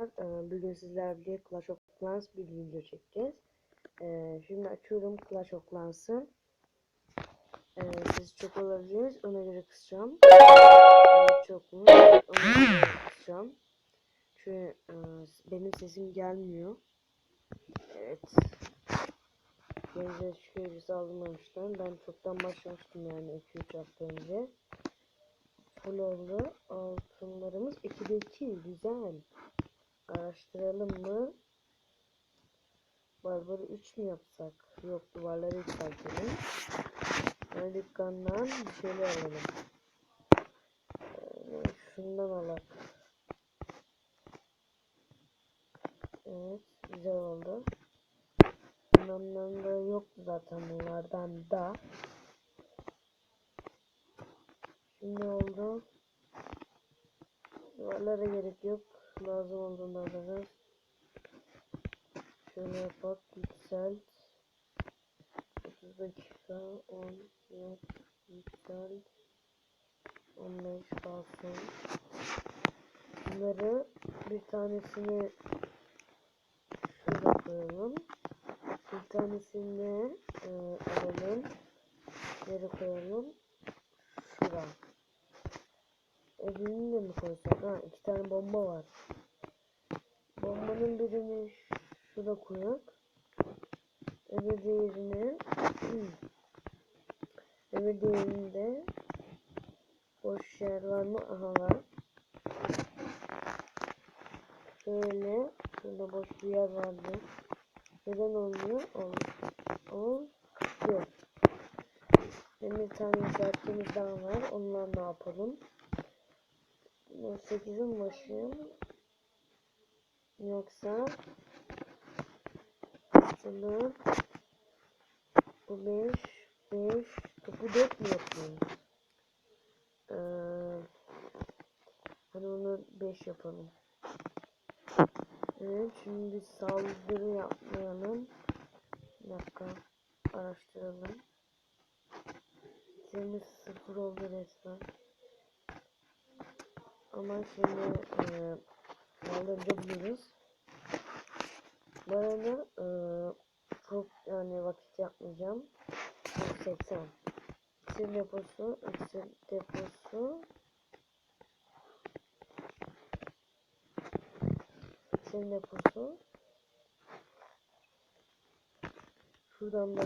Ee, Bugün sizlerle Clash of Clans bir video çekeceğiz. Ee, Şimdi açıyorum Clash of Clans'ı. Ee, Siz çok olabiliriz. Ona göre kısacağım. Çok mu? Ona göre kısacağım. Çünkü e, benim sesim gelmiyor. Evet. Benzer şükür birisi almamışlar. Ben çoktan başlamıştım yani 2-3 hafta önce. Full oldu. Altınlarımız 2'de 2. Güzel. Araştıralım mı? Barbarı 3 mü yapsak? Yok duvarları yükseltelim. Yani dükkandan bir şeyler alalım. Ee, şundan alalım. Evet güzel oldu. Bundan da yoktu zaten bunlardan da. Şimdi oldu. Duvarlara gerek yok. Lazım olduğunda alırız. Şöyle yapak. Yükselt. 30 dakika. 10 yok. Yükselt. 15 kalsın. Bunları bir tanesini şurada koyalım. Bir tanesini e, alalım. Yere koyalım. Şuraya. Öbürünü de mi koysak? Ha iki tane bomba var. Bombanın birini şurada koyak. Öbür diğerini öbür diğerinde boş yer var mı? Aha var. Şöyle şurada boş bir yer vardı. Neden olmuyor? Ol. Oldu. Benim bir tane işaretimiz daha var. Onlar ne yapalım? 8'in başıyım. Yoksa sana bu 5 5 topu 4 mü yapayım? Ee, hani onu 5 yapalım. Evet şimdi saldırı yapmayalım. Bir dakika araştıralım. Senin sıfır oldu resmen. Ama şimdi e, saldırıcı buluruz. Bu arada e, çok yani vakit yapmayacağım. 80. İksir deposu, iksir deposu. İksir deposu. Şuradan da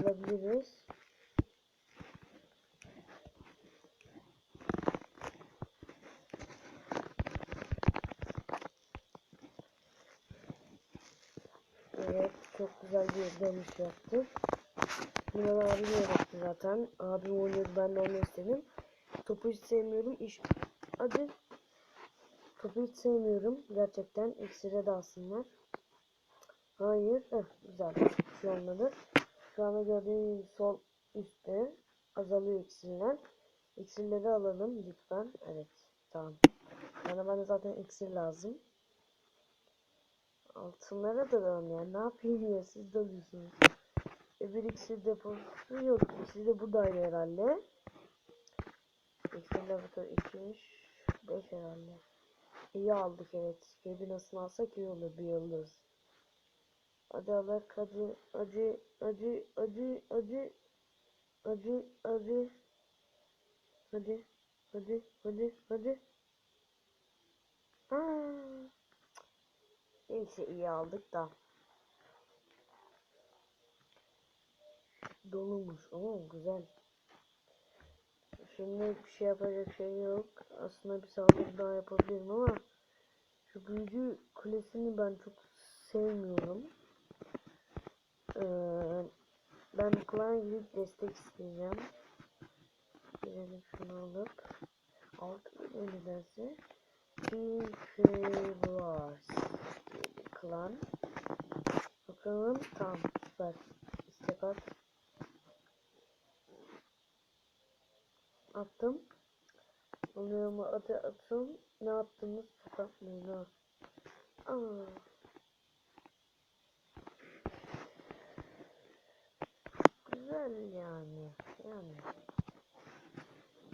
Evet, çok güzel bir dönüş yaptık. Milan abi de yaptı zaten. Abi oynuyordu, ben de onu istedim. Topu hiç sevmiyorum. İş... Hadi. Topu hiç sevmiyorum. Gerçekten iksire de alsınlar. Hayır. Heh, güzel. Şu anladı. Şu anda gördüğünüz sol üstte azalıyor iksirler. İksirleri alalım lütfen. Evet. Tamam. Yani bana zaten iksir lazım. Altınlara da devam yani. Ne yapayım ya siz de alıyorsunuz. Öbür iksir deposu yok. İkisi de buradaydı herhalde. İksir laboratuvarı 2'miş. 5 herhalde. İyi aldık evet. Kebi nasıl alsak iyi olur. Bir yıldız. Hadi alak hadi. Acı acı acı acı. Acı acı. Hadi. Hadi hadi hadi. Aa. Neyse iyi aldık da. Dolumuş. Oo güzel. Şimdi bir şey yapacak şey yok. Aslında bir saldırı daha yapabilirim ama şu büyücü kulesini ben çok sevmiyorum. Ee, ben klan gibi destek isteyeceğim. Girelim şunu alıp. Altı öyle derse. Wars klan. Bakalım tamam süper. İstek at. Attım. Mu atı atın. Ne yaptınız? Sokatmayın ha. Aa. Güzel yani. Yani.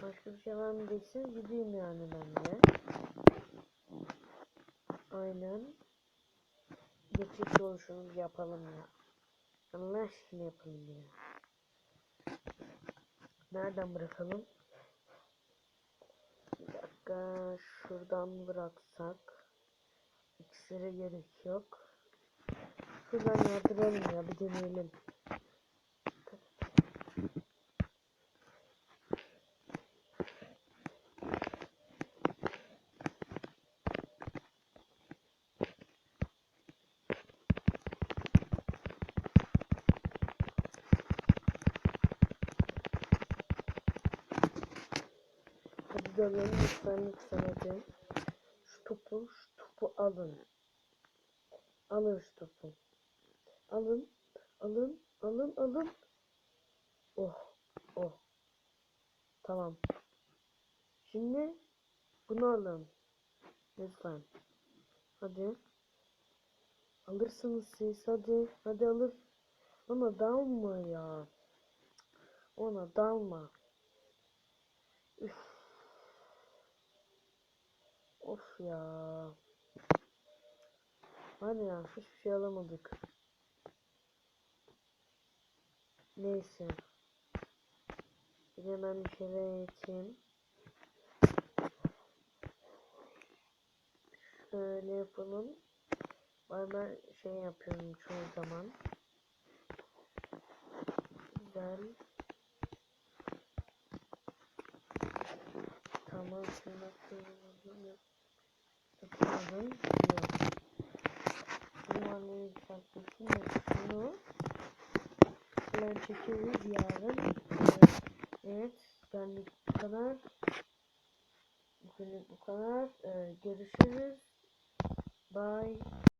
Başka bir şey var mı diyeceksiniz gideyim yani ben de. Aynen. Geçiş oluşunu yapalım ya. Allah aşkına yapalım ya. Nereden bırakalım? Bir dakika şuradan bıraksak. İksire gerek yok. Şuradan yardıralım ya bir deneyelim. Dönelim lütfen lütfen hadi. Şu topu, şu topu alın. Alın şu topu. Alın, alın, alın, alın. Oh, oh. Tamam. Şimdi bunu alın. Lütfen. Hadi. Alırsınız siz hadi. Hadi alır. Ona dalma ya. Ona dalma. Üf. Of ya. Var ya hiçbir şey alamadık. Neyse. Bir de ben bir şeyler içeyim. Şöyle yapalım. Var ben şey yapıyorum çoğu zaman. Güzel. Tamam şunu Yapıyorum. Yok. Bunu annemin yükseltmesi yok. Şunu falan çekeriz yarın. Evet. Evet. Yani bu kadar. Bugünlük bu kadar. Ee, görüşürüz. Bye.